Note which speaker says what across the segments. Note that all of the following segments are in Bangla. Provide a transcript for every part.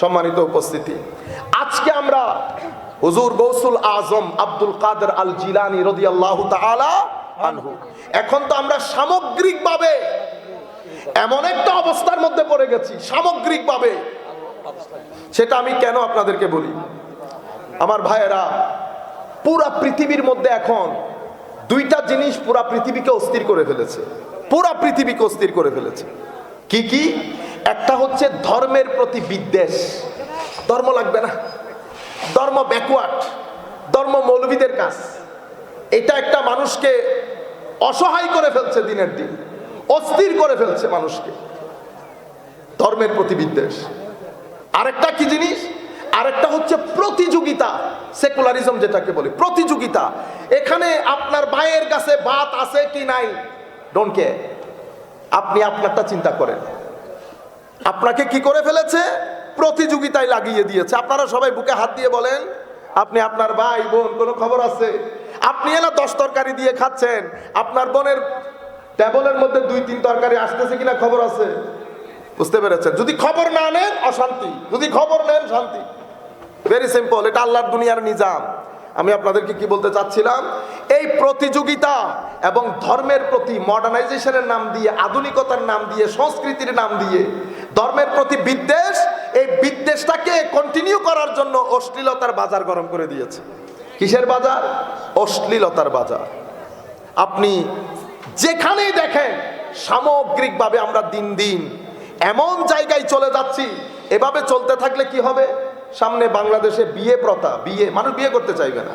Speaker 1: সম্মানিত উপস্থিতি। আজকে আমরা হুজুর গৌসুল আজম আব্দুল কাদের আল জিলানি রদি আল্লাহ আনহু। এখন তো আমরা সামগ্রিকভাবে এমন একটা অবস্থার মধ্যে পড়ে গেছি, সামগ্রিকভাবে। সেটা আমি কেন আপনাদেরকে বলি? আমার ভাইয়েরা, পুরা পৃথিবীর মধ্যে এখন দুইটা জিনিস পুরা পৃথিবীকে অস্থির করে ফেলেছে। পুরা পৃথিবীকে অস্থির করে ফেলেছে। কি কি? একটা হচ্ছে ধর্মের প্রতি বিদ্বেষ। ধর্ম লাগবে না। ধর্ম ব্যাকওয়ার্ড ধর্ম মৌলবীদের কাজ। এটা একটা মানুষকে অসহায় করে ফেলছে দিনের দিন। অস্থির করে ফেলছে মানুষকে। ধর্মের প্রতি বিদ্বেষ। আরেকটা কি জিনিস? আরেকটা হচ্ছে প্রতিযোগিতা সেকুলারিজম যেটাকে বলি। প্রতিযোগিতা। এখানে আপনার ভাইয়ের কাছে বাত আছে কি নাই? ডোন্ট কেয়ার আপনি আপনারটা চিন্তা করেন। আপনাকে কি করে ফেলেছে? প্রতিযোগিতায় লাগিয়ে দিয়েছে। আপনারা সবাই বুকে হাত দিয়ে বলেন, আপনি আপনার ভাই, বোন, কোনো খবর আছে? আপনি এলা দশ তরকারি দিয়ে খাচ্ছেন, আপনার বোনের টেবলের মধ্যে দুই, তিন তরকারি আসতেছে কিনা খবর আছে? বুঝতে পেরেছেন? যদি খবর না নেন, অশান্তি। যদি খবর নেন, শান্তি। ভেরি সিম্পল এটা আল্লাহর দুনিয়ার নিজাম। আমি আপনাদেরকে কি বলতে চাচ্ছিলাম? এই প্রতিযোগিতা এবং ধর্মের প্রতি মডার্নাইজেশনের নাম দিয়ে, আধুনিকতার নাম দিয়ে, সংস্কৃতির নাম দিয়ে, ধর্মের প্রতি বিদ্বেষ, এই বিদ্বেষটাকে কন্টিনিউ করার জন্য অশ্লীলতার বাজার গরম করে দিয়েছে। কিসের বাজার? অশ্লীলতার বাজার। আপনি যেখানেই দেখেন, সামগ্রিকভাবে আমরা দিন দিন এমন জায়গায় চলে যাচ্ছি, এভাবে চলতে থাকলে কি হবে? সামনে বাংলাদেশে বিয়ে প্রথা, বিয়ে, মানুষ বিয়ে করতে চাইবে না।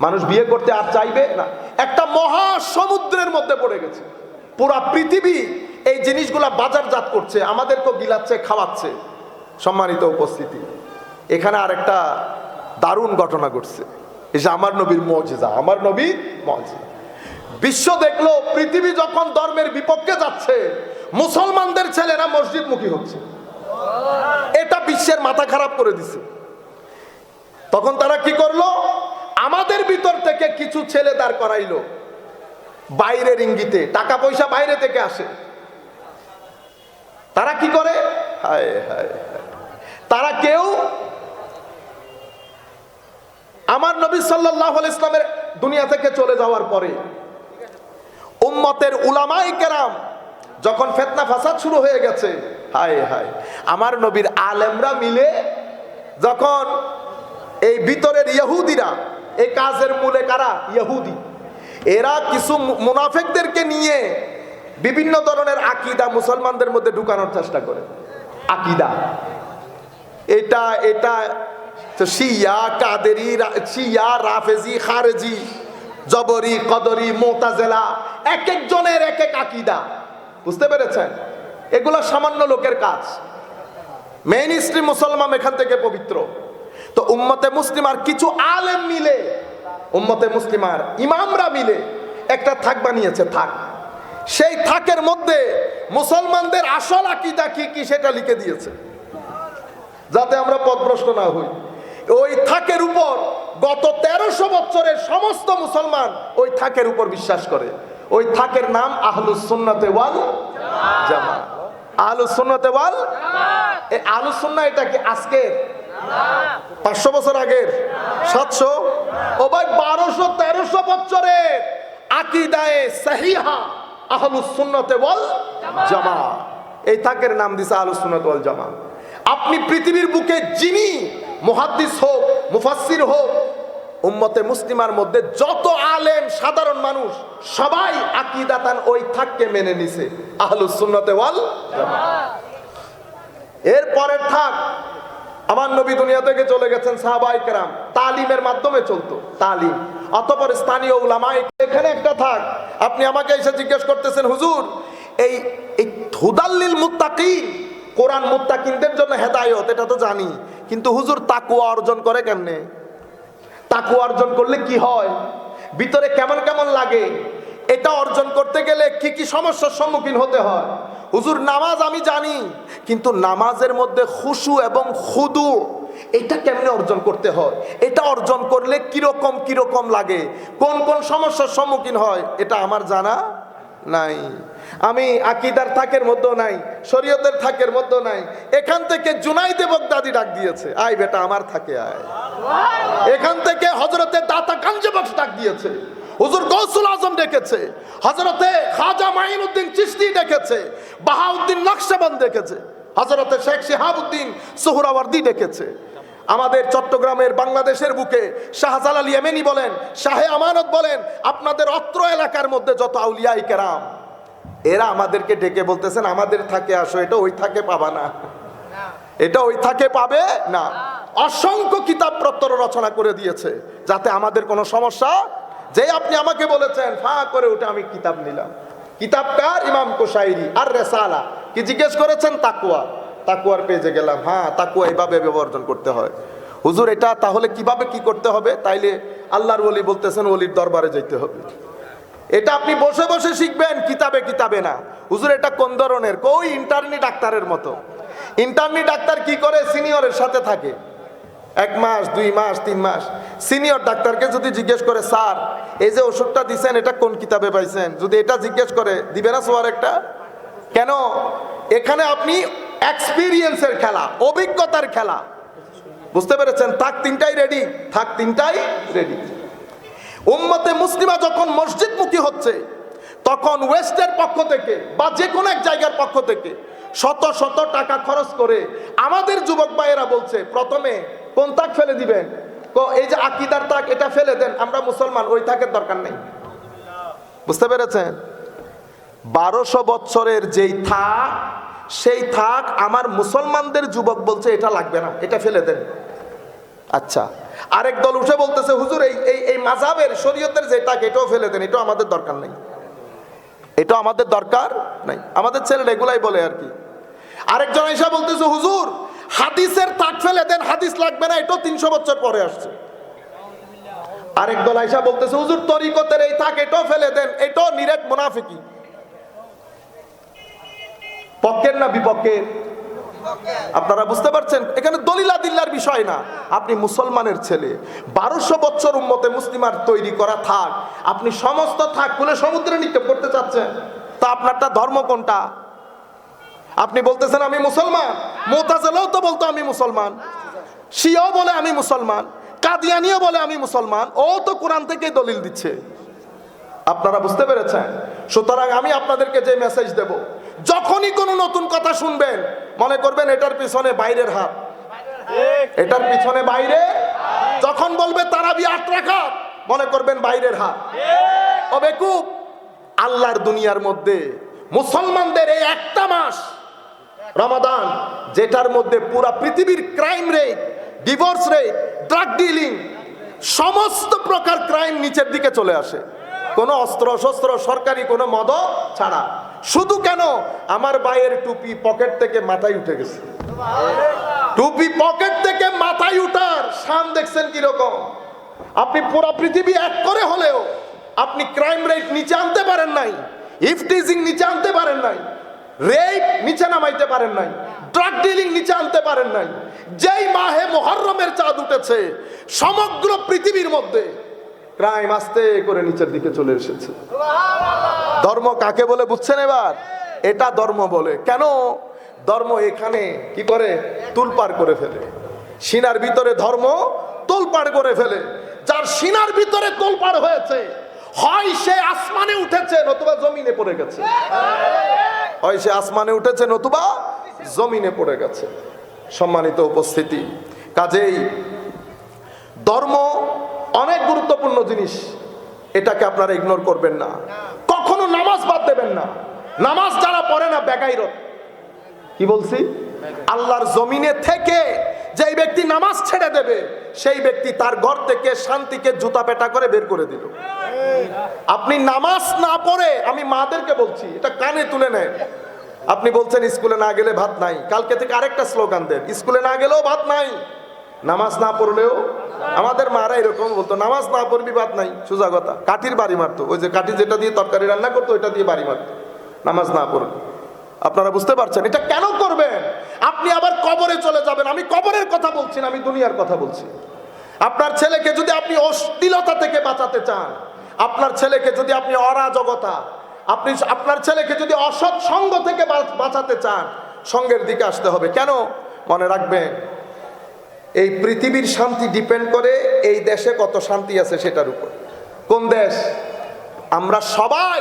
Speaker 1: মানুষ বিয়ে করতে আর চাইবে না। একটা মহা সমুদ্রের মধ্যে পড়ে গেছে। পুরা পৃথিবী এই জিনিসগুলা বাজারজাত করছে, আমাদেরকেও গিলাচ্ছে, খাওয়াচ্ছে। সম্মানিত উপস্থিতি, এখানে আর একটা দারুণ ঘটনা ঘটছে। এই যে আমার নবীর মজেজা, আমার নবীর মজেজা। বিশ্ব দেখল, পৃথিবী যখন ধর্মের বিপক্ষে যাচ্ছে, মুসলমানদের ছেলেরা মসজিদমুখী হচ্ছে। এটা বিশ্বের মাথা খারাপ করে দিছে। তখন তারা কি করল? আমাদের ভিতর থেকে কিছু ছেলে দাঁড় করাইলো। বাইরের ইঙ্গিতে, টাকা পয়সা বাইরে থেকে আসে। তারা কি করে। তারা কেউ আমার নবী সাল্লাহ ইসলামের দুনিয়া থেকে চলে যাওয়ার পরে উম্মতের উলামাই কেরাম যখন ফেতনা ফাসাদ শুরু হয়ে গেছে হায় হায়। আমার নবীর আলেমরা মিলে যখন এই ভিতরের ইহুদিরা, এই কাজের মূলে কারা? ইহুদি। এরা কিছু মুনাফেকদেরকে নিয়ে বিভিন্ন ধরনের আকিদা মুসলমানদের মধ্যে ঢুকানোর চেষ্টা করে। আকিদা। এটা এটা শিয়া, কাদেরি শিয়া, রাফেজি, খারেজি, জবরি, কদরি, মোতাজেলা এক একজনের এক এক আকিদা। বুঝতে পেরেছেন? এগুলো সামান্য লোকের কাজ। মেইন স্ট্রিম মুসলমান এখান থেকে পবিত্র। তো উম্মতে মুসলিমার কিছু আলেম মিলে, উম্মতে মুসলিম আর ইমামরা মিলে একটা থাক বানিয়েছে, থাক। সেই থাকের মধ্যে মুসলমানদের আসল আকিদা কি কি সেটা লিখে দিয়েছে। যাতে আমরা পথভ্রষ্ট না হই। ওই থাকের উপর গত তেরোশো বছরের সমস্ত মুসলমান ওই থাকের উপর বিশ্বাস করে। ওই থাকের নাম আহলুস সুন্নাতে ওয়াল জামা আহলুস সুন্নাতে ওয়াল এই আহলুস সুন্না এটা কি আজকের? পাঁচশো বছর আগের? সাতশো? ও ভাই, বারোশো, তেরোশো বছরের আকিদায়ে সাহিহা আহলুস সুন্নতে ওয়াল জামা। এই থাকের নাম দিছে আহলুস সুন্নাতে ওয়াল জামা। আপনি পৃথিবীর বুকে যিনি মুহাদ্দিস হোক, মুফাসসির হোক উম্মতে মুসলিমার মধ্যে যত আলেম, সাধারণ মানুষ, সবাই আকিদাতান ওই থাককে মেনে নিছে। আহলুস সুন্নতে ওয়াল এর পরের থাক, আমার নবী দুনিয়া থেকে চলে গেছেন সাহাবাই কেরাম। তালিমের মাধ্যমে চলতো, তালিম। অতপর স্থানীয় উলামাই এখানে একটা থাক, আপনি আমাকে এসে জিজ্ঞেস করতেছেন, হুজুর, এই এই হুদাল্লিল মুত্তাকিন, কোরআন মুত্তাকিনদের জন্য হেদায়ত, এটা তো জানি। কিন্তু হুজুর তাকুয়া অর্জন করে কেমনে? তাকু অর্জন করলে কি হয়? ভিতরে কেমন কেমন লাগে? এটা অর্জন করতে গেলে কি কি সমস্যার সম্মুখীন হতে হয়? হুজুর, নামাজ আমি জানি, কিন্তু নামাজের মধ্যে খুশু এবং খুদু, এটা কেমনে অর্জন করতে হয়? এটা অর্জন করলে কীরকম কীরকম লাগে? কোন কোন সমস্যার সম্মুখীন হয়? এটা আমার জানা নাই। আমি আকিদার থাকের মধ্যেও নাই, শরীয়তের থাকের মধ্যেও নাই। এখান থেকে জুনাইদে বগদাদি ডাক দিয়েছে, আয় বেটা, আমার থাকে আয়। এখান থেকে হজরতে দাতা কাঞ্জে বক্স ডাক দিয়েছে, হুজুর গৌসুল আজম ডেকেছে। হজরতে খাজা মাইনুদ্দিন চিস্তি ডেকেছে, বাহাউদ্দিন নকশবন্দ ডেকেছে হজরতে শেখ শিহাবুদ্দিন সোহরাওয়ার্দি ডেকেছে। আমাদের চট্টগ্রামের বাংলাদেশের বুকে শাহজালাল ইয়েমেনি বলেন, শাহে আমানত বলেন, আপনাদের অত্র এলাকার মধ্যে যত আউলিয়াই কেরাম এরা আমাদেরকে ডেকে বলতেছেন আমাদের থাকে আসো এটা ওই থাকে পাবা না। এটা ওই থাকে পাবে না। অসংখ্য কিতাব প্রত্তর রচনা করে দিয়েছে যাতে আমাদের কোনো সমস্যা যে আপনি আমাকে বলেছেন ফা করে ওটা আমি কিতাব নিলাম। কিতাবকার ইমাম কোসাইরি আর রেসালা কি জিজ্ঞেস করেছেন? তাকুয়া তাকুয়ার পেজে গেলাম হ্যাঁ তাকুয়া এইভাবে বিবর্জন করতে হয়। হুজুর এটা তাহলে কীভাবে কি করতে হবে? তাইলে আল্লাহর ওলি বলতেছেন ওলির দরবারে যেতে হবে। এটা আপনি বসে বসে শিখবেন, কিতাবে কিতাবে না। হুজুর, এটা কোন ধরনের? কই ইন্টারনি ডাক্তারের মতো। ইন্টারনি ডাক্তার কি করে? সিনিয়রের সাথে থাকে। এক মাস, দুই মাস, তিন মাস। সিনিয়র ডাক্তারকে যদি জিজ্ঞেস করে, স্যার, এই যে ওষুধটা দিছেন, এটা কোন কিতাবে পাইছেন? যদি এটা জিজ্ঞেস করে, দিবে না সোয়ার একটা? কেন? এখানে আপনি এক্সপিরিয়েন্সের খেলা, অভিজ্ঞতার খেলা। বুঝতে পেরেছেন? থাক তিনটাই রেডি থাক তিনটাই রেডি উম্মতে মুসলিমা যখন মসজিদমুখী হচ্ছে, তখন ওয়েস্টের পক্ষ থেকে বা যে কোনো এক জায়গার পক্ষ থেকে শত শত টাকা খরচ করে আমাদের যুবক ভাইয়েরা বলছে, প্রথমে কোন তাক ফেলে দিবেন? এই যে আকিদার তাক, এটা ফেলে দেন, আমরা মুসলমান, ওই তাকের দরকার নেই। বুঝতে পেরেছেন? বারোশো বছরের যেই থাক সেই থাক আমার মুসলমানদের যুবক বলছে, এটা লাগবে না, এটা ফেলে দেন। আচ্ছা আরেক দল উঠে বলতেছে, হুজুর, এই এই মাঝাবের শরীয়তের যে টাক, এটাও ফেলে দেন, এটাও আমাদের দরকার নেই। এটা আমাদের দরকার নাই। আমাদের ছেলেরা এগুলাই বলে আর কি। আরেকজন এসে বলতেছে, হুজুর, হাদিসের তাক ফেলে দেন, হাদিস লাগবে না, এটাও তিনশো বছর পরে আসছে। আরেক দল আইসা বলতেছে, হুজুর, তরিকতের এই তাক, এটাও ফেলে দেন, এটাও নিরেট মুনাফিকি। পক্ষের না বিপক্ষের? আপনারা বুঝতে পারছেন? এখানে দলিলা দিল্লার বিষয় না। আপনি মুসলমানের ছেলে। বারোশো বছর উম্মতে মুসলিমার তৈরি করা থাক। আপনি সমস্ত থাক খুলে সমুদ্রে নিক্ষেপ করতে চাচ্ছেন। তা আপনারটা ধর্ম কোনটা? আপনি বলতেছেন, আমি মুসলমান। মোতাজেলাও তো বলতো, আমি মুসলমান। শিয়াও বলে, আমি মুসলমান। কাদিয়ানিও বলে, আমি মুসলমান। ও তো কোরআন থেকেই দলিল দিচ্ছে। আপনারা বুঝতে পেরেছেন? সুতরাং আমি আপনাদেরকে যে মেসেজ দেব, যখনই কোনো নতুন কথা শুনবেন মনে করবেন এটার পিছনে বাইরের হাত। এটার পিছনে বাইরে। যখন বলবে তারাবি আট রাখা মনে করবেন বাইরের হাত। ও বেকুব আল্লাহর দুনিয়ার মধ্যে মুসলমানদের এই একটা মাস রমাদান, যেটার মধ্যে পুরা পৃথিবীর crime rate, divorce rate, drug dealing, সমস্ত প্রকার ক্রাইম নিচের দিকে চলে আসে। কোনো অস্ত্র শস্ত্র সরকারি কোনো মদ ছাড়া। শুধু কেন? আমার ভাইয়ের টুপি পকেট থেকে মাথায় উঠে গেছে। টুপি পকেট থেকে মাথায় উঠার শান দেখছেন কীরকম? আপনি পুরো পৃথিবী এক করে হলেও আপনি ক্রাইম রেট নিচে আনতে পারেন নাই ইফটিজিং নিচে আনতে পারেন নাই, রেপ নিচে নামাইতে পারেন নাই ড্রাগ ডিলিং নিচে আনতে পারেন নাই। যেই মাহে মোহররমের চাঁদ উঠেছে, সমগ্র পৃথিবীর মধ্যে ক্রাইম আস্তে করে নিচের দিকে চলে এসেছে। ধর্ম কাকে বলে বুঝছেন এবার? এটা ধর্ম বলে। কেন? ধর্ম এখানে কি করে? তুলপার করে ফেলে। সিনার ভিতরে ধর্ম তোলপাড় করে ফেলে। যার সিনার ভিতরে তোলপাড় হয়েছে, হয় সে আসমানে উঠেছে, নতুবা জমিনে পড়ে গেছে। হয় সে আসমানে উঠেছে, নতুবা জমিনে পড়ে গেছে। সম্মানিত উপস্থিতি। কাজেই ধর্ম অনেক গুরুত্বপূর্ণ জিনিস। এটাকে আপনারা ইগনোর করবেন না। কখনো নামাজ বাদ দেবেন না। নামাজ যারা পড়ে না বেগাইরত কি বলছি? আল্লাহর জমিনে থেকে যেই ব্যক্তি নামাজ ছেড়ে দেবে, সেই ব্যক্তি তার ঘর থেকে শান্তিকে জুতা পেটা করে বের করে দিল। আপনি নামাজ না পড়ে, আমি মাদেরকে বলছি, এটা কানে তুলে নেন। আপনি বলছেন, স্কুলে না গেলে ভাত নাই। কালকে থেকে আরেকটা স্লোগান দেন, স্কুলে না গেলেও ভাত নাই। নামাজ না পড়লেও আমাদের মারা এরকম বলতো, নামাজ না পড়বি বাদ নাই, সোজা কথা। কাঠির বাড়ি মারতো, ওই যে কাঠি যেটা দিয়ে তরকারি রান্না করতো, ওইটা দিয়ে বাড়ি মারতো, নামাজ না পড়বে আপনারা বুঝতে পারছেন, এটা কেন করবেন? আপনি আবার কবরে চলে যাবেন, আমি কবরের কথা বলছি না, আমি দুনিয়ার কথা বলছি। আপনার ছেলেকে যদি আপনি অশ্লীলতা থেকে বাঁচাতে চান, আপনার ছেলেকে যদি আপনি অরাজকতা, আপনি আপনার ছেলেকে যদি অসৎ সঙ্গ থেকে বাঁচাতে চান, সঙ্গের দিকে আসতে হবে। কেন? মনে রাখবেন এই পৃথিবীর শান্তি ডিপেন্ড করে এই দেশে কত শান্তি আছে সেটার উপর। কোন দেশ? আমরা সবাই,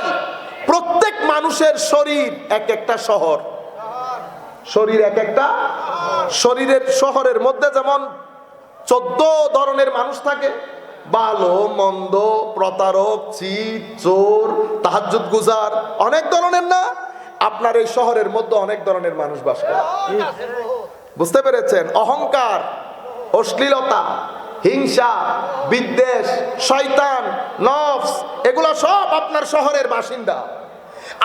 Speaker 1: প্রত্যেক মানুষের শরীর এক একটা শহর। শরীর এক একটা? শরীরের শহরের মধ্যে যেমন চোদ্দ ধরনের মানুষ থাকে ভালো মন্দ, প্রতারক চিট চোর তাহাজুদ গুজার, অনেক ধরনের না? আপনার এই শহরের মধ্যে অনেক ধরনের মানুষ বাস করে। বুঝতে পেরেছেন? অহংকার। অশ্লীলতা, হিংসা, বিদ্বেষ, শয়তান, নফস, এগুলো সব আপনার শহরের বাসিন্দা।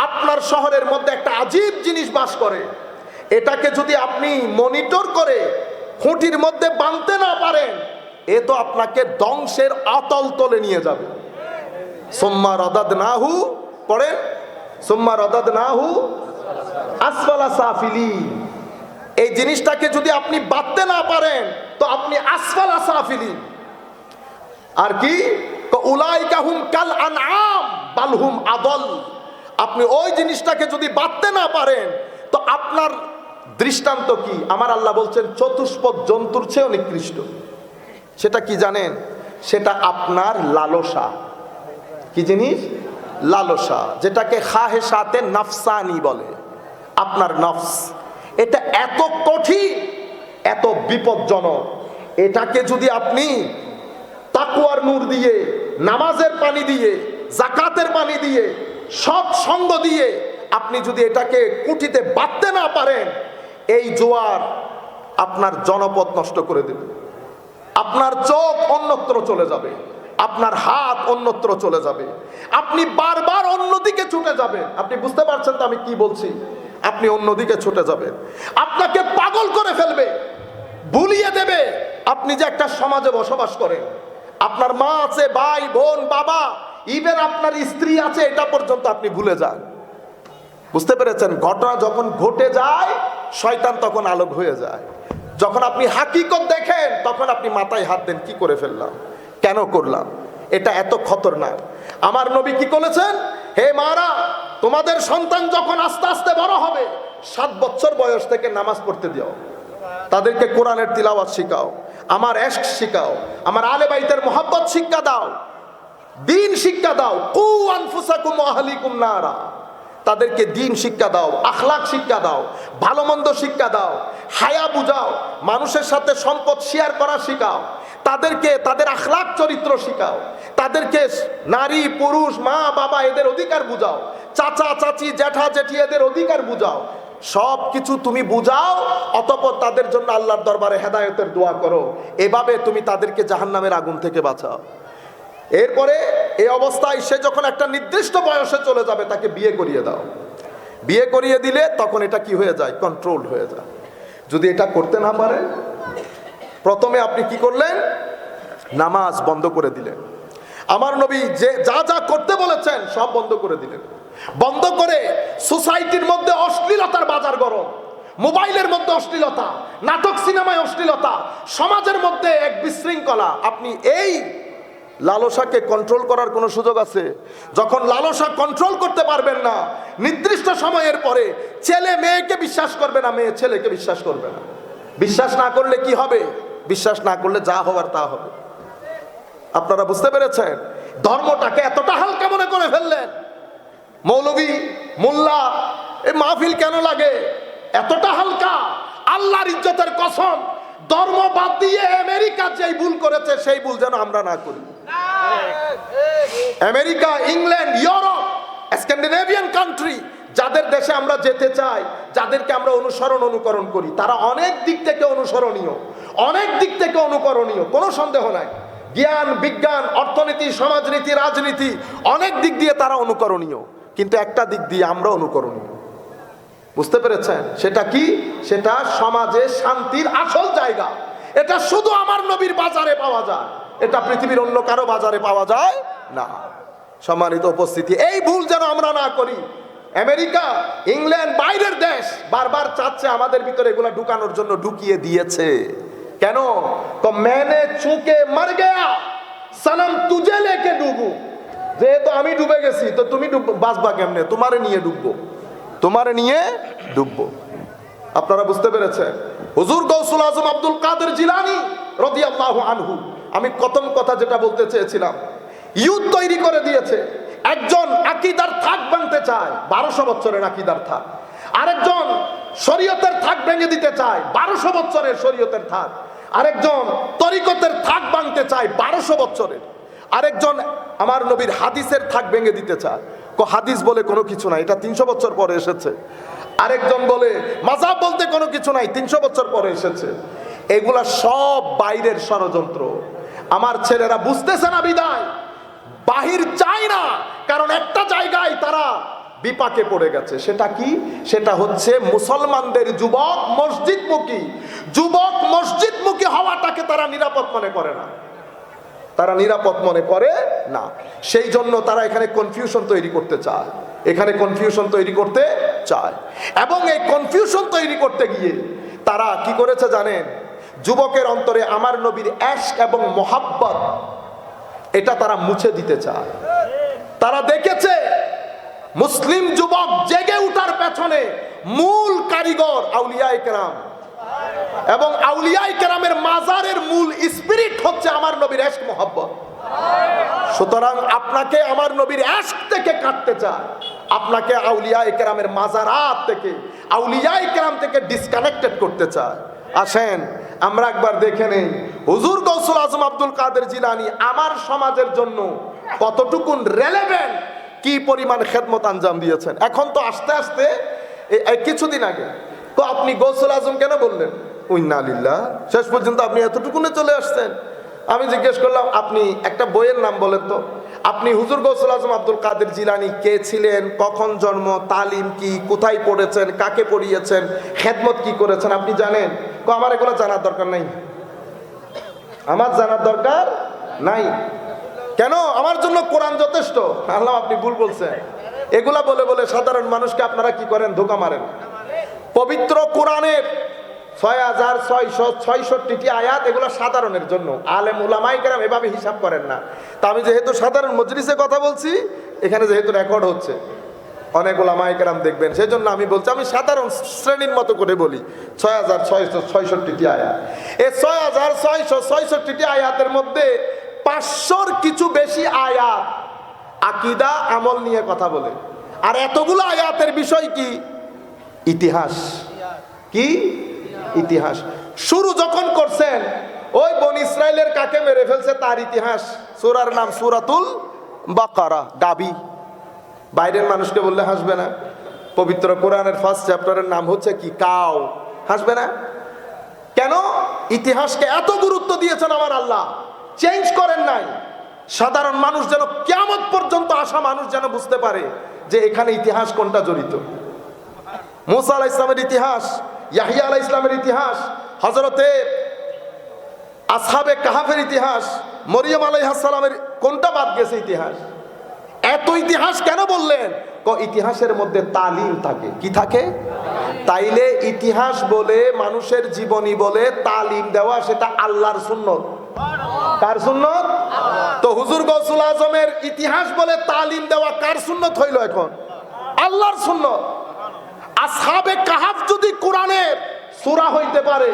Speaker 1: আপনার শহরের মধ্যে একটা আজীব জিনিস বাস করে। এটাকে যদি আপনি মনিটর করে খুঁটির মধ্যে বাঁধতে না পারেন, এ তো আপনাকে ধ্বংসের অতল তলে নিয়ে যাবে। সোম্মা রদাদ নাহু পড়েন, সোম্মা রদাদ নাহু আসফালা সাফিলি এই জিনিসটাকে যদি আপনি বাঁধতে না পারেন আর কি? উলাইকা হুম কাল আদল। আপনি ওই জিনিসটাকে যদি বাঁধতে না পারেন, তো আপনার দৃষ্টান্ত কি? আমার আল্লাহ বলছেন, চতুষ্পদ জন্তুর চেয়েও নিকৃষ্ট। সেটা কি জানেন? সেটা আপনার লালসা। কি জিনিস? লালসা, যেটাকে খাহে সাথে নফসানি বলে। আপনার নফস। এটা এত কঠিন, এত বিপজ্জনক। এটাকে যদি আপনি তাকুয়ার নূর দিয়ে, নামাজের পানি দিয়ে জাকাতের পানি দিয়ে, সব সঙ্গ দিয়ে আপনি যদি এটাকে কুটিতে বাঁধতে না পারেন, এই জোয়ার আপনার জনপদ নষ্ট করে দেবে। আপনার চোখ অন্যত্র চলে যাবে। আপনার হাত অন্যত্র চলে যাবে। আপনি বারবার অন্যদিকে ছুটে যাবেন। আপনি বুঝতে পারছেন তো আমি কি বলছি? আপনি অন্যদিকে ছুটে যাবেন। আপনাকে পাগল করে ফেলবে ভুলিয়ে দেবে। আপনি যে একটা সমাজে বসবাস করেন, আপনার মা আছে, ভাই, বোন, বাবা ইভেন আপনার স্ত্রী আছে, এটা পর্যন্ত আপনি ভুলে যান। বুঝতে পেরেছেন? ঘটনা যখন ঘটে যায়, শয়তান তখন আলোক হয়ে যায়। যখন আপনি হাকিকত দেখেন, তখন আপনি মাথায় হাত দেন, কি করে ফেললাম? কেন করলাম? এটা এত খতরনাক। আমার নবী কি করেছেন? হে মারা, তোমাদের সন্তান যখন আস্তে আস্তে বড় হবে, সাত বছর বয়স থেকে নামাজ পড়তে দিও। তাদেরকে কোরআনের তিলাওয়াত শিখাও। আমার এশক শিখাও, আমার আলে বাইতের মোহাব্বত শিক্ষা দাও, দিন শিক্ষা দাও, কু নারা। তাদেরকে দিন শিক্ষা দাও, আখলাক শিক্ষা দাও ভালো মন্দ শিক্ষা দাও, হায়া বুঝাও, মানুষের সাথে সম্পদ শেয়ার করা শিখাও, তাদেরকে, তাদের আখলাক চরিত্র শিখাও, তাদেরকে নারী, পুরুষ, মা, বাবা, এদের অধিকার বুঝাও, চাচা, চাচি, জ্যাঠা জেঠি এদের অধিকার বুঝাও সব কিছু তুমি বুঝাও, অতপর তাদের জন্য আল্লাহর দরবারে হেদায়তের দোয়া করো। এভাবে তুমি তাদেরকে জাহান্নামের আগুন থেকে বাঁচাও। এরপরে এই অবস্থায় সে যখন একটা নির্দিষ্ট বয়সে চলে যাবে, তাকে বিয়ে করিয়ে দাও। বিয়ে করিয়ে দিলে তখন এটা কি হয়ে যায়? কন্ট্রোল হয়ে যায়। যদি এটা করতে না পারে, প্রথমে আপনি কি করলেন? নামাজ বন্ধ করে দিলেন। আমার নবী যে যা যা করতে বলেছেন, সব বন্ধ করে দিলেন। বন্ধ করে সোসাইটির মধ্যে অশ্লীলতার বাজার গরম, মোবাইলের মধ্যে অশ্লীলতা, নাটক সিনেমায় অশ্লীলতা, সমাজের মধ্যে এক বিশৃঙ্খলা। আপনি এই লালসাকে কন্ট্রোল করার কোনো সুযোগ আছে? যখন লালসা কন্ট্রোল করতে পারবেন না, নির্দিষ্ট সময়ের পরে ছেলে মেয়েকে বিশ্বাস করবে না, মেয়ে ছেলেকে বিশ্বাস করবে না। বিশ্বাস না করলে কি হবে? বিশ্বাস না করলে যা হবার তা হবে। আপনারা বুঝতে পেরেছেন? ধর্মটাকে এতটা হালকা মনে করে ফেললেন মৌলবী মোল্লা, এ মাহফিল কেন লাগে? এতটা হালকা। আল্লাহর ইজ্জতের কসম, ধর্ম বাদ দিয়ে আমেরিকা যেই ভুল করেছে, সেই ভুল যেন আমরা না করি। America, England, Europe, Scandinavian country, যাদের দেশে আমরা যেতে চাই, যাদেরকে আমরা অনুসরণ, অনুকরণ করি, তারা অনেক দিক থেকে অনুসরণীয়, অনেক দিক থেকে অনুকরণীয়, কোনো সন্দেহ নাই। জ্ঞান, বিজ্ঞান, অর্থনীতি, সমাজনীতি, রাজনীতি, অনেক দিক দিয়ে তারা অনুকরণীয়। কিন্তু একটা দিক দিয়ে আমরা অনুকরণীয়। বুঝতে পেরেছেন? সেটা কি? সেটা সমাজে শান্তির আসল জায়গা। এটা শুধু আমার নবীর বাজারে পাওয়া যায়। এটা পৃথিবীর অন্য কারও বাজারে পাওয়া যায় না। সম্মানিত উপস্থিতি, এই ভুল যেন আমরা না করি। আমেরিকা, ইংল্যান্ড, বাইরের দেশ বারবার চাচ্ছে আমাদের ভিতরে এগুলা ঢুকানোর জন্য ঢুকিয়ে দিয়েছে। কেন? তো মেনে চুকে মর গেয়া সনম তুজে লেকে ডুবু। যেহেতু আমি ডুবে গেছি, তো তুমি বাঁচবা কেমনে? তোমারে নিয়ে ডুববো। তোমারে নিয়ে ডুববো। আপনারা বুঝতে পেরেছেন? হুজুর গৌসুল আজম আব্দুল কাদের জিলানি রাদিয়াল্লাহু আনহু, আমি প্রথম কথা যেটা বলতে চেয়েছিলাম, ইউথ তৈরি করে দিয়েছে। একজন আকিদার থাক ভাঙতে চায়, বারোশো বছরের আকিদার থাক। আরেকজন শরীয়তের থাক ভেঙে দিতে চায়, বারোশো বছরের শরীয়তের থাক। আরেকজন তরিকতের থাক ভাঙতে চায়, বারোশো বছরের। আরেকজন আমার নবীর হাদিসের থাক ভেঙে দিতে চায়। কো হাদিস বলে কোনো কিছু নাই, এটা তিনশো বছর পরে এসেছে। আরেকজন বলে মাজাব বলতে কোনো কিছু নাই, তিনশো বছর পরে এসেছে। এগুলা সব বাইরের ষড়যন্ত্র। আমার ছেলেরা বুঝতেছে না বিদায়। বাহির চায় না, কারণ একটা জায়গায় তারা বিপাকে পড়ে গেছে। সেটা কি? সেটা হচ্ছে মুসলমানদের যুবক মসজিদমুখী। যুবক মসজিদমুখী হওয়াটাকে তারা নিরাপদ মনে করে না। তারা নিরাপদ মনে করে না। সেই জন্য তারা এখানে কনফিউশন তৈরি করতে চায়। এখানে কনফিউশন তৈরি করতে চায়। এবং এই কনফিউশন তৈরি করতে গিয়ে তারা কি করেছে জানেন? যুবকের অন্তরে আমার নবীর অ্যাশ এবং মোহাব্বত, এটা তারা মুছে দিতে চায়। তারা দেখেছে মুসলিম যুবক জেগে উঠার পেছনে মূল কারিগর আউলিয়া কেরাম এবং আউলিয়াই কেরামের মাজারের মূল স্পিরিট হচ্ছে আমার নবীর এশক মোহাব্বত। সুতরাং আপনাকে আমার নবীর এশক থেকে কাটতে চায় আপনাকে আউলিয়া কেরামের মাজারাত থেকে আউলিয়া কেরাম থেকে ডিসকানেক্টেড করতে চায় আসেন, আমরা একবার দেখে নেই, হুজুর গৌসুল আজম আব্দুল কাদের জিলানি আমার সমাজের জন্য কতটুকুন রেলেভেন্ট কি পরিমাণ খেদমত আঞ্জাম দিয়েছেন? এখন তো আস্তে আস্তে কিছুদিন আগে। তো আপনি গৌসুল আজম কেন বললেন? উইনালিল্লাহ শেষ পর্যন্ত আপনি এতটুকুনে চলে আসছেন। আমি জিজ্ঞেস করলাম, আপনি একটা বইয়ের নাম বলেন তো। আপনি হুজুর গৌসুল আজম আব্দুল কাদের জিলানি কে ছিলেন? কখন জন্ম? তালিম কি? কোথায় পড়েছেন? কাকে পড়িয়েছেন? খেদমত কি করেছেন? আপনি জানেন? তো আমার এগুলো জানার দরকার নাই। আমার জানার দরকার নাই। কেন? আমার জন্য কোরআন যথেষ্ট। আল্লাহ আপনি ভুল বলছেন। এগুলা বলে বলে সাধারণ মানুষকে আপনারা কি করেন? ধোকা মারেন। পবিত্র কোরআনের ছয় হাজার ছয়শো, ছয়ষট্টিটি আয়াত এগুলো সাধারণের জন্য। আলেম উলামাই কেরাম এভাবে হিসাব করেন না। তা আমি যেহেতু সাধারণ মজলিসে কথা বলছি, এখানে যেহেতু রেকর্ড হচ্ছে, অনেক ওলামাই কেরাম দেখবেন। সেই জন্য আমি বলছি, আমি সাধারণ শ্রেণির মতো করে বলি, ছয় হাজার ছয়শো, ছয়ষট্টিটি আয়াত। এই ছয় হাজার ছয়শো, ছয়ষট্টিটি আয়াতের মধ্যে পাঁচশোর কিছু বেশি আয়াত আকিদা, আমল নিয়ে কথা বলে। আর এতগুলো আয়াতের বিষয় কি? ইতিহাস। কি? ইতিহাস। শুরু যখন করছেন, ওই বন ইসরায়েলের কাকে মেরে ফেলছে তার ইতিহাস। সুরার নাম সুরাতুল বাকারা, গাবি। বাইরের মানুষকে বললে হাসবে না। পবিত্র কোরআনের ফার্স্ট চ্যাপ্টারের নাম হচ্ছে কি? কাও। হাসবে না? কেন? ইতিহাসকে এত গুরুত্ব দিয়েছেন আমার আল্লাহ। চেঞ্জ করেন নাই। সাধারণ মানুষ যেন কেমন পর্যন্ত আসা মানুষ যেন বুঝতে পারে যে এখানে ইতিহাস কোনটা জড়িত। মোসা আলাহ ইসলামের ইতিহাস ইয়াহিয়া আলাহ ইসলামের ইতিহাস হজরতে আসহাবে কাহাফের ইতিহাস, মরিয়ম আলাইহাসালামের কোনটা বাদ গেছে ইতিহাস? এত ইতিহাস কেন বললেন? ইতিহাসের মধ্যে তালিম থাকে। কি থাকে? তাইলে ইতিহাস বলে, মানুষের জীবনী বলে, তালিম দেওয়া সেটা আল্লাহর সুন্নত। কার সুন্নত? তো হুজুর গৌসুল আজমের ইতিহাস বলে তালিম দেওয়া কার সুন্নত হইল এখন? আল্লাহর সুন্নত। আসহাবে কাহাফ যদি কোরআনের সূরা হইতে পারে,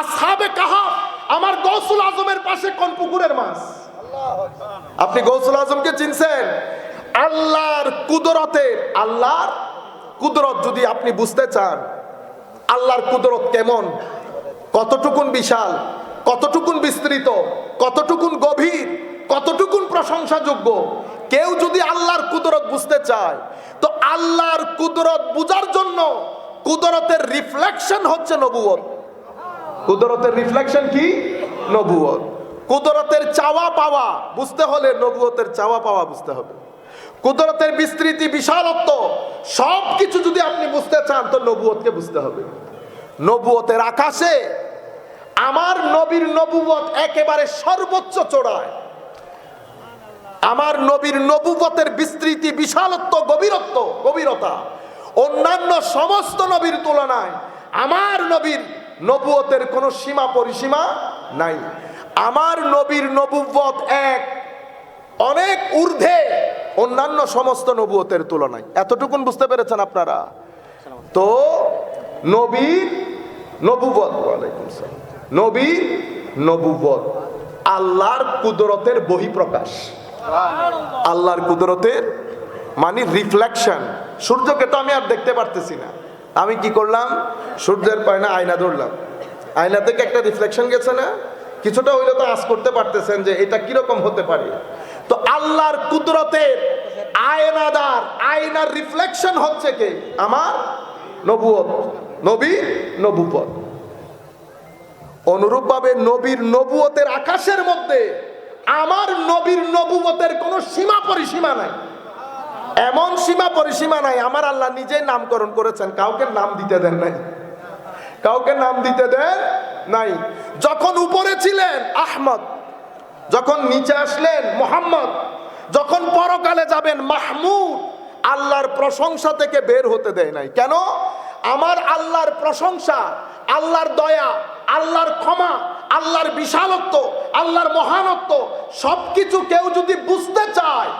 Speaker 1: আসহাবে কাহাফ আমার গৌসুল আজমের পাশে কোন পুকুরের মাছ? আপনি গৌসুল আজমকে চিনছেন? আল্লাহর কুদরতে, আল্লাহর কুদরত যদি আপনি বুঝতে চান, আল্লাহর কুদরত কেমন? কতটুকুন বিশাল, কতটুকুন বিস্তৃত, কতটুকুন গভীর, কতটুকুন প্রশংসাযোগ্য। কেউ যদি আল্লাহর কুদরত বুঝতে চায়, তো আল্লাহর কুদরত বুঝার জন্য কুদরতের রিফ্লেকশন হচ্ছে নবুয়ত। কুদরতের রিফ্লেকশন কি? নবুয়ত। কুদরতের চাওয়া পাওয়া বুঝতে হলে নবুয়তের চাওয়া পাওয়া বুঝতে হবে। কুদরতের বিস্তৃতি, বিশালত্ব সব কিছু যদি আপনি বুঝতে চান, তো নবুয়তকে বুঝতে হবে। নবুয়তের আকাশে আমার নবীর নবুয়ত একেবারে সর্বোচ্চ চড়ায় আমার নবীর নবুবতের বিস্তৃতি, বিশালত্ব, গভীরত্ব, গভীরতা, অন্যান্য সমস্ত নবীর তুলনায় আমার নবীর নবুয়তের কোনো সীমা, পরিসীমা নাই। আমার নবীর নবুবত এক, অনেক ঊর্ধ্বে অন্যান্য সমস্ত নবুয়তের তুলনায়। এতটুকুন বুঝতে পেরেছেন আপনারা? তো নবীর নবুবত নবীর নবুবত, আল্লাহর কুদরতের বহিঃপ্রকাশ। আল্লাহর কুদরতের মানে রিফ্লেকশন সূর্যকে তো আমি আর দেখতে পারতেছি না। আমি কি করলাম? সূর্যের পায়না আয়না ধরলাম। আয়না থেকে একটা রিফ্লেকশন গেছে না? কিছুটা হইলে তো আজ করতে পারতেছেন যে এটা কীরকম হতে পারে। তো আল্লাহর কুদরতের আয়নাদার, আয়নার রিফ্লেকশন হচ্ছে কে? আমার নবুয়ত নবী নবুপদ অনুরূপভাবে নবীর নবুয়তের আকাশের মধ্যে আমার নবীর নবুয়তের কোনো সীমা পরিসীমা নাই। এমন সীমা পরিসীমা নাই, আমার আল্লাহ নিজেই নামকরণ করেছেন, কাউকে নাম দিতে দেন নাই। কাউকে নাম দিতে দেন নাই। যখন উপরে ছিলেন আহমদ, যখন নিচে আসলেন মোহাম্মদ, যখন পরকালে যাবেন মাহমুদ, আল্লাহর প্রশংসা থেকে বের হতে দেয় নাই। কেন? আমার আল্লাহর প্রশংসা, আল্লাহর দয়া, আল্লাহর ক্ষমা আল্লাহর বিশালত্ব, আল্লাহর মহানত্ব, সবকিছু কেউ যদি বুঝতে চায়,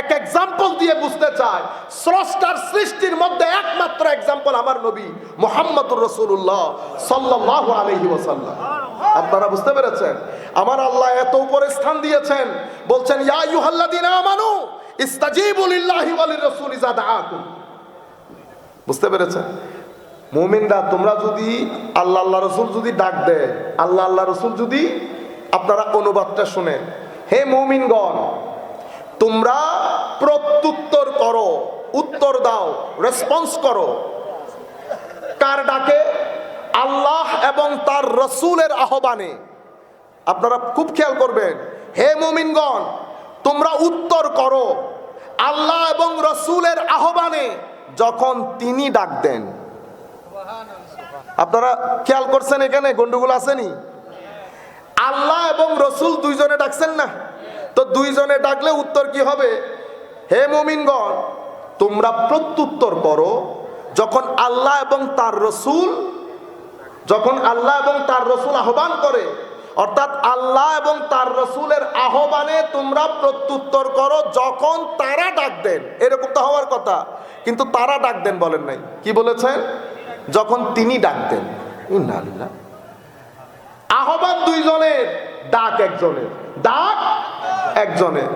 Speaker 1: এক এক্সাম্পল দিয়ে বুঝতে চায়, স্রষ্টার সৃষ্টির মধ্যে একমাত্র এক্সাম্পল আমার নবী মোহাম্মদুর রসুল্লাহ সাল্লাহ আলহি ওসাল্লাম আপনারা বুঝতে পেরেছেন? আমার আল্লাহ এত উপরে স্থান দিয়েছেন, বলছেন, ইয়া ইউহাল্লাদিনা আমানু ইস্তাজিবুলিল্লাহি ওয়ালির রাসূল ইজা দাআকুম। বুঝতে পেরেছেন? মুমিনরা, তোমরা যদি আল্লাহ আল্লাহ রসুল যদি ডাক দেয়, আল্লাহ আল্লাহ রসুল যদি আপনারা অনুবাদটা শোনেন হে মুমিনগণ, তোমরা প্রত্যুত্তর করো, উত্তর দাও রেসপন্স করো। কার ডাকে? আল্লাহ এবং তার রসুলের আহ্বানে। আপনারা খুব খেয়াল করবেন, হে মুমিনগণ, তোমরা উত্তর করো, আল্লাহ এবং রসুলের আহ্বানে, যখন তিনি ডাক দেন। আপনারা খেয়াল করছেন এখানে? গন্ডগোল আসেনি? আল্লাহ এবং রসুল দুইজনে ডাকছেন না? তো দুইজনে ডাকলে উত্তর কি হবে? হে মুমিনগণ, তোমরা প্রত্যুত্তর করো, যখন আল্লাহ এবং তার রসুল, যখন আল্লাহ এবং তার রসুল আহ্বান করে, অর্থাৎ আল্লাহ এবং তার রসুলের আহ্বানে তোমরা প্রত্যুত্তর করো, যখন তারা ডাক দেন। এরকম তো হওয়ার কথা, কিন্তু তারা ডাক দেন বলেন নাই। কি বলেছেন? যখন তিনি ডাক দেন ইন্নালিল্লাহ আহ্বান দুইজনের, ডাক একজনের ডাক একজনের।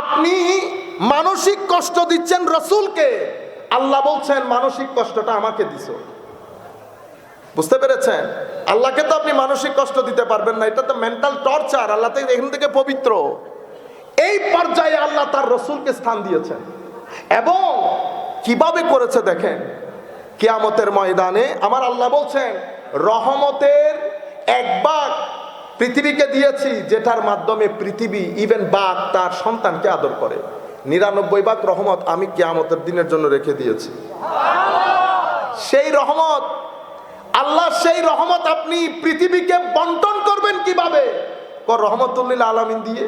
Speaker 1: আপনি মানসিক কষ্ট দিচ্ছেন রসুলকে, আল্লাহ বলছেন, মানসিক কষ্টটা আমাকে দিছো। বুঝতে পেরেছেন? আল্লাহকে তো আপনি মানসিক কষ্ট দিতে পারবেন না, এটা তো মেন্টাল টর্চার আল্লাহ থেকে এখান থেকে পবিত্র। এই পর্যায়ে আল্লাহ তার রসুলকে স্থান দিয়েছেন। এবং কীভাবে করেছে দেখেন? কিয়ামতের ময়দানে। আমার আল্লাহ বলছেন, রহমতের এক বাঘ পৃথিবীকে দিয়েছি, যেটার মাধ্যমে পৃথিবী ইভেন বাঘ তার সন্তানকে আদর করে। নিরানব্বই ভাগ রহমত আমি কেয়ামতের দিনের জন্য রেখে দিয়েছি। সেই রহমত, আল্লাহ সেই রহমত আপনি পৃথিবীকে বন্টন করবেন কীভাবে? রহমতুল্লিল আলামিন দিয়ে।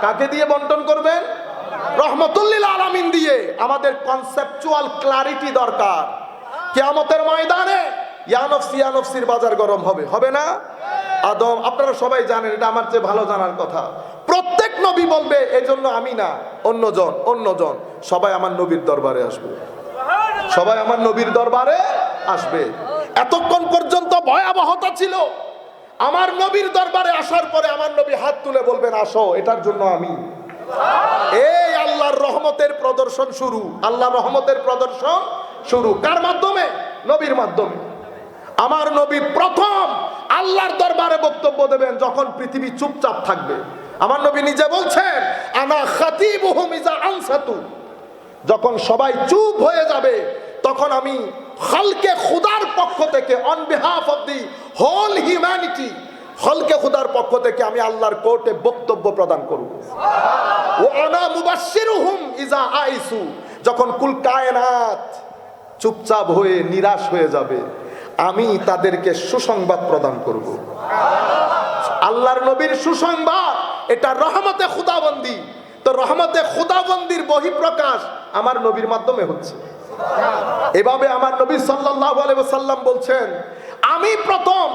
Speaker 1: কাকে দিয়ে বন্টন করবেন? রহমতুল্লিল আলামিন দিয়ে আমাদের কনসেপচুয়াল ক্লারিটি দরকার। কেয়ামতের ময়দানে ইয়ানফসি, ইয়ানফসির বাজার গরম হবে। হবে না? আদম, আপনারা সবাই জানেন, এটা আমার চেয়ে ভালো জানার কথা। প্রত্যেক নবী বলবে এই জন্য আমি না, অন্যজন অন্যজন। সবাই আমার নবীর দরবারে আসবে। সবাই আমার নবীর দরবারে আসবে। এতক্ষণ পর্যন্ত ভয়াবহতা ছিল। আমার নবীর দরবারে আসার পরে আমার নবী হাত তুলে বলবেন, আসো, এটার জন্য আমি। এই আল্লাহর রহমতের প্রদর্শন শুরু। আল্লাহ রহমতের প্রদর্শন শুরু। কার মাধ্যমে? নবীর মাধ্যমে। আমার নবী প্রথম আল্লাহর দরবারে বক্তব্য দেবেন যখন পৃথিবী চুপচাপ থাকবে। আমার নবী নিজে বলছেন, আনা খাতিবুহুম ইজা আনসাতু। যখন সবাই চুপ হয়ে যাবে, তখন আমি হলকে খুদার পক্ষ থেকে on behalf of the whole humanity হলকে খুদার পক্ষ থেকে আমি আল্লাহর কোর্টে বক্তব্য প্রদান করব। ও আনা মুবাশশিরুহুম ইজা আইসু। যখন কুল কায়নাত চুপচাপ হয়ে নিরাশ হয়ে যাবে আমি তাদেরকে সুসংবাদ প্রদান করব। আল্লাহর নবীর সুসংবাদ এটা রহমতে খুদাবন্দি। তো রহমতে খুদাবন্দির বহিঃপ্রকাশ আমার নবীর মাধ্যমে হচ্ছে। এভাবে আমার নবী সাল্লাল্লাহু আলাইহি ওয়াসাল্লাম বলছেন আমি প্রথম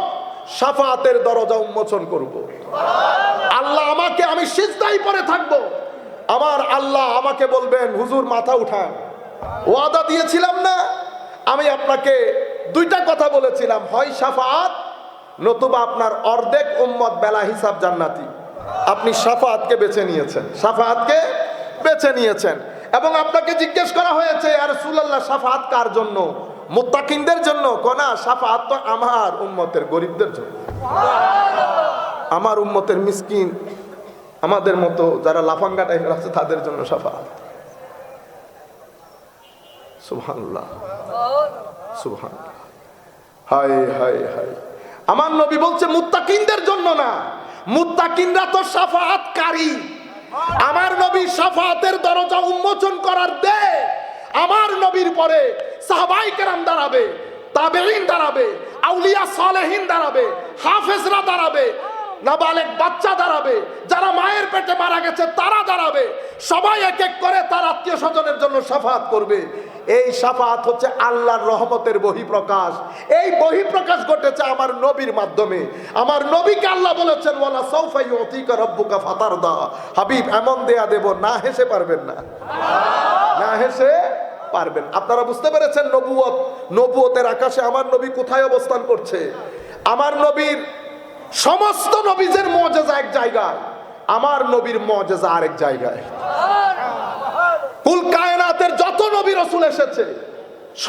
Speaker 1: সাফাতের দরজা উন্মোচন করব। আল্লাহ আমাকে, আমি সিজদাই পরে থাকব। আমার আল্লাহ আমাকে বলবেন, হুজুর, মাথা উঠান। ওয়াদা দিয়েছিলাম না। আমি আপনাকে দুইটা কথা বলেছিলাম। হয় সাফাত, নতুবা আপনার অর্ধেক উম্মত বেলা হিসাব জান্নাতি। আপনি সাফাতকে বেছে নিয়েছেন। সাফাতকে বেছে নিয়েছেন। এবং আপনাকে জিজ্ঞেস করা হয়েছে, আর সুলাল্লাহ সাফাত কার জন্য? মুত্তাকিনদের জন্য কোনা সাফাত আমার উম্মতের গরিবদের জন্য। আমার উম্মতের মিসকিন, আমাদের মতো যারা লাফাঙ্গা টাইপের আছে তাদের জন্য সাফাত সুবহানাল্লাহ। সুবহানাল্লাহ। আমার নবী বলছে, মুত্তাকিনদের জন্য না। মুত্তাকিনরা তো সাফাতকারী আমার নবী সাফাতের দরজা উন্মোচন করার দে। আমার নবীর পরে সাহাবাই কেরাম দাঁড়াবে তাবেইন দাঁড়াবে, আউলিয়া সালেহিন দাঁড়াবে, হাফেজরা দাঁড়াবে, নাবালেক বাচ্চা দাঁড়াবে, যারা মায়ের পেটে মারা গেছে তারা দাঁড়াবে। সবাই এক এক করে তার আত্মীয় স্বজনের জন্য সাফাত করবে। এই সাফাত হচ্ছে আল্লাহর রহমতের বহিঃপ্রকাশ। এই বহিঃপ্রকাশ ঘটেছে আমার নবীর মাধ্যমে। আমার নবীকে আল্লাহ বলেছেন, ওয়ালা সৌফাই অতিকা রব্বুকা ফাতারদা। হাবিব, এমন দেয়া দেব, না হেসে পারবেন না। না হেসে পারবেন। আপনারা বুঝতে পেরেছেন নবুয়ত? নবুয়তের আকাশে আমার নবী কোথায় অবস্থান করছে? আমার নবীর সমস্ত নবীজের মজেজা এক জায়গায়। আমার নবীর মজেজা আরেক জায়গায়। যত নবী রসুল এসেছে,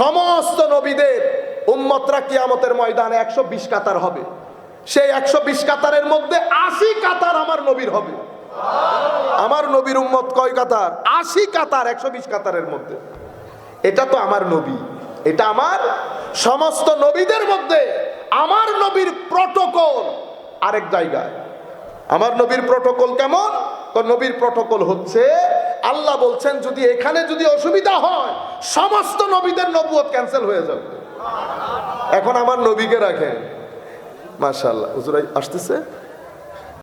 Speaker 1: সমস্ত নবীদের উম্মতরা কিয়ামতের ময়দানে একশো বিশ কাতার হবে। সেই একশো বিশ কাতারের মধ্যে আশি কাতার আমার নবীর হবে। আমার নবীর উম্মত কয় কাতার? আশি কাতার একশো বিশ কাতারের মধ্যে। এটা তো আমার নবী। এটা আমার সমস্ত নবীদের মধ্যে, আমার নবীর প্রটোকল আরেক জায়গায়। আমার নবীর প্রটোকল কেমন? তো নবীর প্রটোকল হচ্ছে, আল্লাহ বলছেন, যদি এখানে যদি অসুবিধা হয়, সমস্ত নবীদের নবুয়ত ক্যান্সেল হয়ে যাবে। এখন আমার নবীকে রাখেন। মাশাল্লাহ হুজুরাই আসতেছে?